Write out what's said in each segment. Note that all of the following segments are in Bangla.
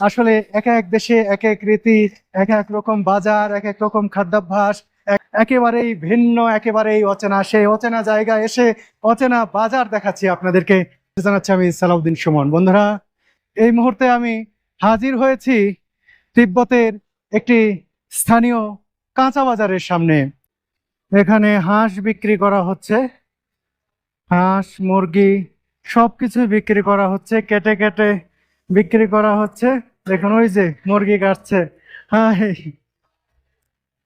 আসলে এক এক দেশে এক এক রীতি, এক এক রকম বাজার, এক এক রকম খাদ্যাভ্যাস, এক- একেবারেই ভিন্ন, একেবারেই অচেনা। সেই অচেনা জায়গায় এসে অচেনা বাজার দেখাচ্ছি আপনাদেরকে। জানাচ্ছি আমি সালাউদ্দিন সুমন। বন্ধুরা, এই মুহূর্তে আমি হাজির হয়েছি তিব্বতের একটি স্থানীয় কাঁচা বাজারের সামনে। এখানে হাঁস বিক্রি করা হচ্ছে। হাঁস, মুরগি সব সবকিছু বিক্রি করা হচ্ছে। কেটে কেটে বিক্রি করা হচ্ছে। দেখুন, ওই যে মুরগি কাটছে। হ্যাঁ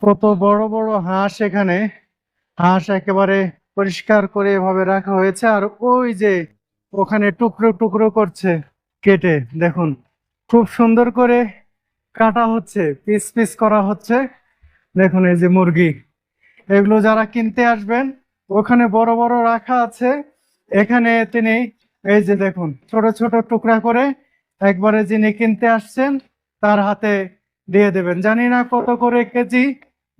কত বড় বড় হাঁস এখানে। হাঁস একেবারে পরিষ্কার করে এভাবে রাখা হয়েছে। আর ওই যে ওখানে টুকরো টুকরো করছে কেটে। দেখুন, খুব সুন্দর করে কাটা হচ্ছে, পিস পিস করা হচ্ছে। দেখুন, এই যে মুরগি। এগুলো যারা কিনতে আসবেন, ওখানে বড় বড় রাখা আছে। এখানে তিনি, এই যে দেখুন, ছোট ছোট টুকরা করে একবারে যিনি কিনতে আসছেন, তার হাতে দিয়ে দেবেন। জানি না কত করে কেজি,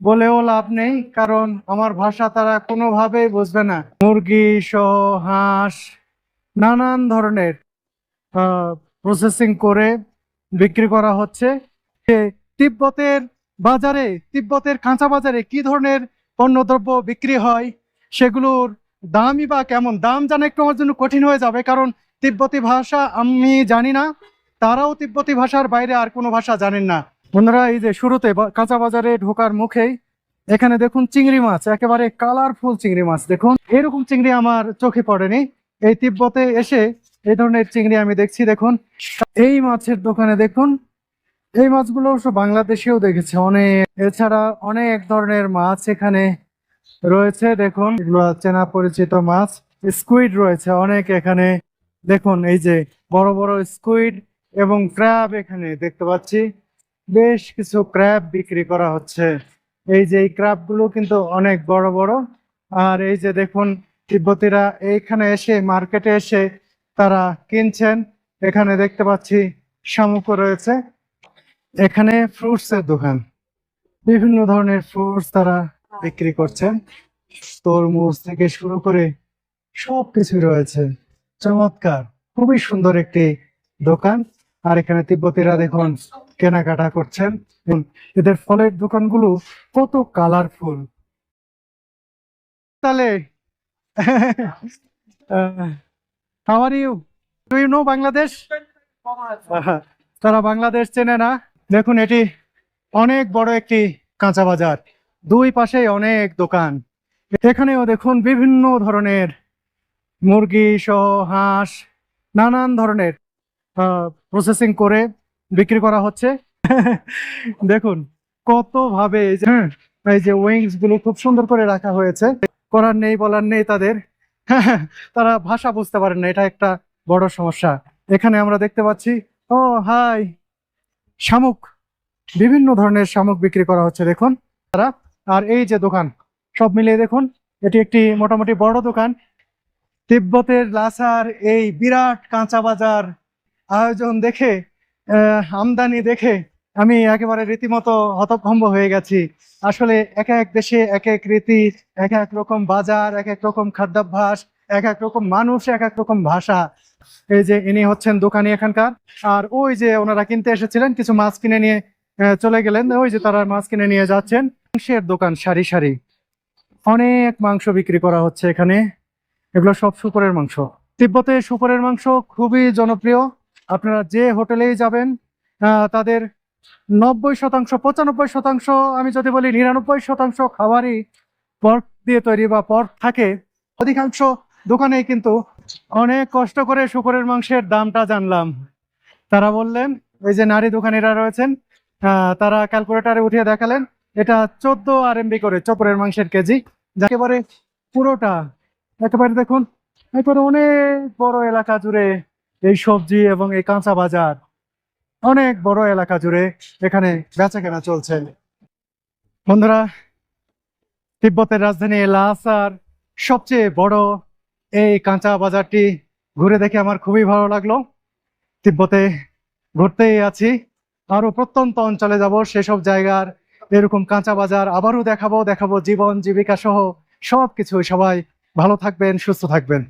বলেও লাভ নেই, কারণ আমার ভাষা তারা কোনোভাবেই বুঝবে না। মুরগি সহ হাঁস, নানান ধরনের প্রসেসিং করে বিক্রি করা হচ্ছে। তিব্বতের বাজারে, তিব্বতের কাঁচা বাজারে কি ধরনের পণ্যদ্রব্য বিক্রি হয়, সেগুলোর দামই বা কেমন? দাম জানা একটু আমার জন্য কঠিন হয়ে যাবে, কারণ তিব্বতী ভাষা আমি জানি না। তারাও তিব্বতী ভাষার বাইরে আর কোনো ভাষা জানেন না। বন্ধুরা এই যে শুরুতে কাঁচা বাজারে ঢোকার মুখেই এখানে দেখুন চিংড়ি মাছ, একেবারে কালারফুল চিংড়ি মাছ। দেখুন, এরকম চিংড়ি আমার চোখে পড়েনি। এই তিব্বতে এসে এই ধরনের চিংড়ি আমি দেখছি, দেখুন। এই মাছের দোকানে দেখুন, এই মাছগুলো অবশ্য বাংলাদেশেও দেখেছে। অনেক, এছাড়া অনেক ধরনের মাছ এখানে রয়েছে, দেখুন। এগুলো চেনা পরিচিত মাছ। স্কুইড রয়েছে অনেক এখানে। দেখুন, এই যে বড় বড় স্কুইড এবং ক্র্যাব এখানে দেখতে পাচ্ছি। বেশ কিছু ক্র্যাব বিক্রি করা হচ্ছে। এই যে এই ক্র্যাবগুলো কিন্তু অনেক বড় বড়। আর এই যে দেখুন, তিব্বতীরা এইখানে এসে মার্কেটে এসে তারা কিনছেন। এখানে দেখতে পাচ্ছি শামুক রয়েছে। এখানে ফ্রুটস এর দোকান। বিভিন্ন ধরনের ফ্রুটস তারা বিক্রি করছেন। তরমুজ থেকে শুরু করে সব কিছু রয়েছে। চমৎকার। খুবই সুন্দর একটি দোকান। আর এখানে তিব্বতীরা দেখুন কেনাকাটা করছেন। এদের ফলের দোকানগুলো কত কালারফুল তাহলে ইউ ইউ নো বাংলাদেশ তারা বাংলাদেশ চেনে না। দেখুন, এটি অনেক বড় একটি কাঁচা বাজার। দুই পাশেই অনেক দোকান। এখানেও দেখুন বিভিন্ন ধরনের মুরগি সহ হাঁস, নানান ধরনের। প্রসেসিং করে বিক্রি করা হচ্ছে। দেখুন কত ভাবে এই যে হ্যাঁ, এই যে উইংসগুলো খুব সুন্দর করে রাখা হয়েছে। করার নেই বলার নেই তাদের। তারা ভাষা বুঝতে পারেন না এটা একটা বড় সমস্যা। এখানে আমরা দেখতে পাচ্ছি ও হাই শামুক। বিভিন্ন ধরনের শামুক বিক্রি করা হচ্ছে দেখুন। তারা আর এই যে দোকান সব মিলিয়ে দেখুন এটি একটি মোটামুটি বড় দোকান। তিব্বতের লাসার এই বিরাট কাঁচা বাজার আয়োজন দেখে আমদানি দেখে আমি একেবারে রীতিমতো হতভম্ব হয়ে গেছি। আসলে এক এক দেশে এক এক রীতি, এক এক রকম বাজার, এক এক রকম খাদ্যাভ্যাস, এক এক রকম মানুষ, এক এক রকম ভাষা। এই যে ইনি হচ্ছেন দোকানি এখানকার, আর ওই যে ওনারা কিনতে এসেছিলেন, কিছু মাছ কিনে নিয়ে চলে গেলেন। ওই যে তারা মাছ কিনে নিয়ে যাচ্ছেন। মাংসের দোকান সারি সারি। অনেক মাংস বিক্রি করা হচ্ছে এখানে। এগুলো সব শুকরের মাংস। তিব্বতে শুকরের মাংস খুবই জনপ্রিয়। আপনারা যে হোটেলেই যাবেন তাদের নব্বই শতাংশ, পঁচানব্বই শতাংশ, আমি যদি বলি নিরানব্বই শতাংশ খাবারই পর্ক দিয়ে তৈরি বা পর্ক থাকে। অধিকাংশ দোকানেই কিন্তু অনেক কষ্ট করে শুকরের মাংসের দামটা জানলাম। তারা বললেন ওই যে নারী দোকানিরা রয়েছেন তারা ক্যালকুলেটারে উঠিয়ে দেখালেন, এটা চোদ্দ আর এমবি করে চপরের মাংসের কেজি। একেবারে পুরোটা। একেবারে দেখুন, একেবারে অনেক বড় এলাকা জুড়ে এই সবজি এবং এই কাঁচা বাজার অনেক বড় এলাকা জুড়ে এখানে বেচা কেনা চলছে। বন্ধুরা, তিব্বতের রাজধানী লাসার সবচেয়ে বড় এই কাঁচা বাজারটি ঘুরে দেখে আমার খুবই ভালো লাগল। তিব্বতে ঘুরতেই আছি। আরও প্রত্যন্ত অঞ্চলে যাব, সেসব জায়গার এরকম কাঁচা বাজার আবারও দেখাবো দেখাবো জীবন, জীবিকা সহ সবকিছু সবাই ভালো থাকবেন, সুস্থ থাকবেন।